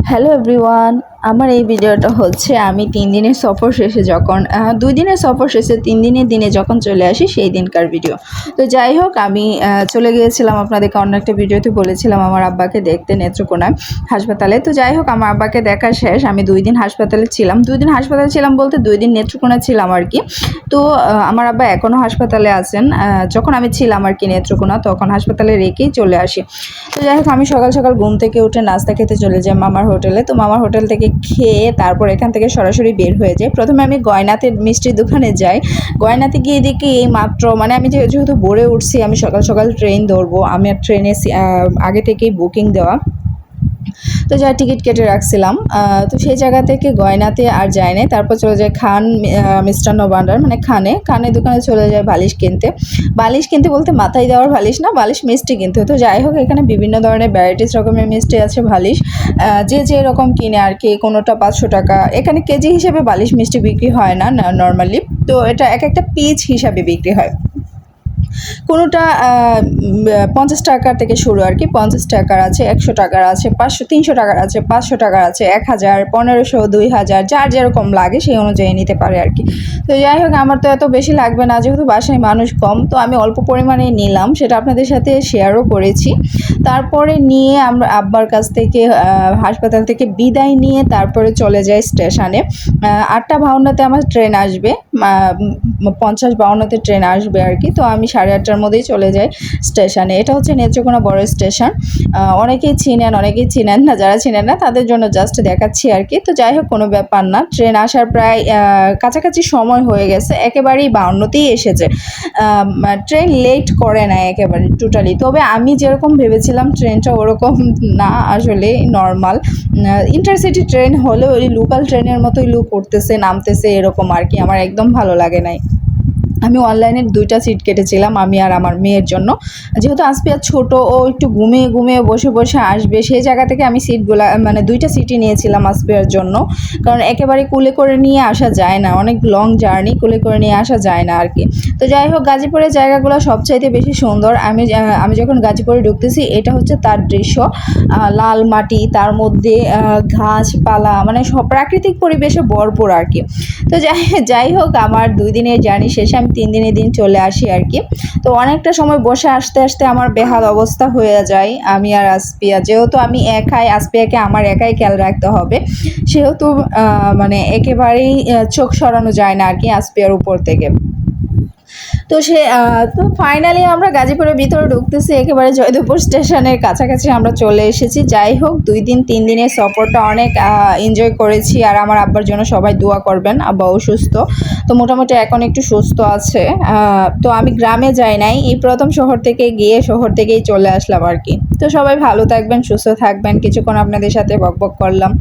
Hello everyone আমার এই ভিডিওটা হচ্ছে আমি তিন দিনের সফর শেষে যখন দুই দিনের সফর শেষে তিন দিনের দিনে যখন চলে আসি সেই দিনকার ভিডিও। তো যাই হোক, আমি চলে গিয়েছিলাম আপনাদেরকে অন্য একটা ভিডিওতে বলেছিলাম আমার আব্বাকে দেখতে নেত্রকোনায় হাসপাতালে। তো যাই হোক, আমার আব্বাকে দেখা শেষ। আমি দুই দিন হাসপাতালে ছিলাম। দুই দিন হাসপাতালে ছিলাম বলতে দুই দিন নেত্রকোনা ছিলাম আর কি। তো আমার আব্বা এখনও হাসপাতালে আছেন। যখন আমি ছিলাম আর কি নেত্রকোনা, তখন হাসপাতালে রেখেই চলে আসি। তো যাই হোক, আমি সকাল সকাল ঘুম থেকে উঠে নাস্তা খেতে চলে যাই মামার হোটেলে। তো মামার হোটেল থেকে খেয়ে তারপর এখান থেকে সরাসরি বের হয়ে যাই। প্রথমে আমি গয়নাতে মিষ্টির দোকানে যাই। গয়নাতে গিয়ে দেখি এই মাত্র মানে আমি যেহেতু ভোরে উঠছি, আমি সকাল সকাল ট্রেন ধরবো। আমি আর ট্রেনে আগে থেকেই বুকিং দেওয়া। তো যা টিকিট কেটে রাখছিলাম। তো সেই জায়গা থেকে গয়নাতে আর যায় নাই তারপর চলে যায় খান মিষ্টান্ন ভাণ্ডার মানে খানে। খানের দোকানে চলে যায় বালিশ কিনতে। বালিশ কিনতে বলতে মাথায় দেওয়ার বালিশ না, বালিশ মিষ্টি কিনতে তো যাই হোক, এখানে বিভিন্ন ধরনের ভ্যারাইটিস রকমের মিষ্টি আছে বালিশ। যে যে রকম কিনে আর কি, কোনোটা পাঁচশো টাকা। এখানে কেজি হিসেবে বালিশ মিষ্টি বিক্রি হয় না নর্মালি তো এটা এক একটা পিচ হিসাবে বিক্রি হয়। কোনোটা পঞ্চাশ টাকার থেকে শুরু আর কি, পঞ্চাশ টাকার আছে, একশো টাকার আছে, পাঁচশো, তিনশো টাকার আছে, পাঁচশো টাকার আছে, এক হাজার, পনেরোশো, দুই হাজার, যার যেরকম লাগে সেই অনুযায়ী নিতে পারে আর কি। তো যাই হোক, আমার তো এত বেশি লাগবে না, যেহেতু বাসায় মানুষ কম, তো আমি অল্প পরিমাণে নিলাম, সেটা আপনাদের সাথে শেয়ারও করেছি। তারপরে নিয়ে আমরা আব্বার কাছ থেকে হাসপাতাল থেকে বিদায় নিয়ে তারপরে চলে যাই স্টেশনে। আটটা বাউন্নতে আমার ট্রেন আসবে পঞ্চাশ বাউন্নতে ট্রেন আসবে আর কি, তো আমি সাড়ে আটটার মধ্যেই চলে যাই স্টেশনে। এটা হচ্ছে নেত্রকোনা বড় স্টেশন। অনেকেই চিনেন অনেকেই চিনেন না। যারা চিনেন না, তাদের জন্য জাস্ট দেখাচ্ছি আর কি। তো যাই হোক, কোনো ব্যাপার না। ট্রেন আসার প্রায় কাছাকাছি সময় হয়ে গেছে। একেবারেই বাউন্নতেই এসেছে। ট্রেন লেট করে না একেবারে টোটালি তবে আমি যেরকম ভেবেছিলাম, ট্রেনটা ওরকম না, আসলে নর্মাল ইন্টারসিটি ট্রেন হলেও ওই লোকাল ট্রেনের মতোই লুক করতেছে নামতেছে, এরকম আর কি। আমার একদম ভালো লাগে নাই। আমি অনলাইনে দুইটা সিট কেটেছিলাম, আমি আর আমার মেয়ের জন্য। যেহেতু আসপিয়া ছোটো, ও একটু ঘুমিয়ে ঘুমিয়ে বসে বসে আসবে, সেই জায়গা থেকে আমি সিটগুলা মানে দুইটা সিটই নিয়েছিলাম আসপিয়ার জন্য। কারণ একেবারে কুলে করে নিয়ে আসা যায় না, অনেক লং জার্নি কুলে করে নিয়ে আসা যায় না আর কি। তো যাই হোক, গাজীপুরের জায়গাগুলো সবচাইতে বেশি সুন্দর। আমি আমি যখন গাজীপুরে ঢুকতেছি, এটা হচ্ছে তার দৃশ্য। লাল মাটি, তার মধ্যে ঘাসপালা মানে সব প্রাকৃতিক পরিবেশে ভরপুর আর কি। তো যাই যাই হোক, আমার দুই দিনের জার্নি শেষে আমি তিন দিনের দিন চলে আসি আর কি। তো অনেকটা সময় বসে আসতে আসতে আমার বেহাল অবস্থা হয়ে যায়। আমি আর আসপিয়া যেহেতু আমি একাই আসপিয়াকে আমার একাই খেয়াল রাখতে হবে, সেহেতু মানে একেবারেই চোখ সরানো যায় না আর কি আসপিয়ার উপর থেকে। তো সে তো ফাইনালি আমরা গাজীপুরের ভিতরে ঢুকতেছি, একেবারে জয়দেবপুর স্টেশনের কাছাকাছি আমরা চলে এসেছি। যাই হোক, দুই দিন, তিন দিনের সফরটা অনেক এনজয় করেছি আর আমার আব্বার জন্য সবাই দোয়া করবেন, আব্বা অসুস্থ। তো মোটামুটি এখন একটু সুস্থ আছে। তো আমি গ্রামে যাই নাই, এই প্রথম শহর থেকে গিয়ে শহর থেকেই চলে আসলাম আর কি। তো সবাই ভালো থাকবেন, সুস্থ থাকবেন, কিছুক্ষণ আপনাদের সাথে বকবক করলাম।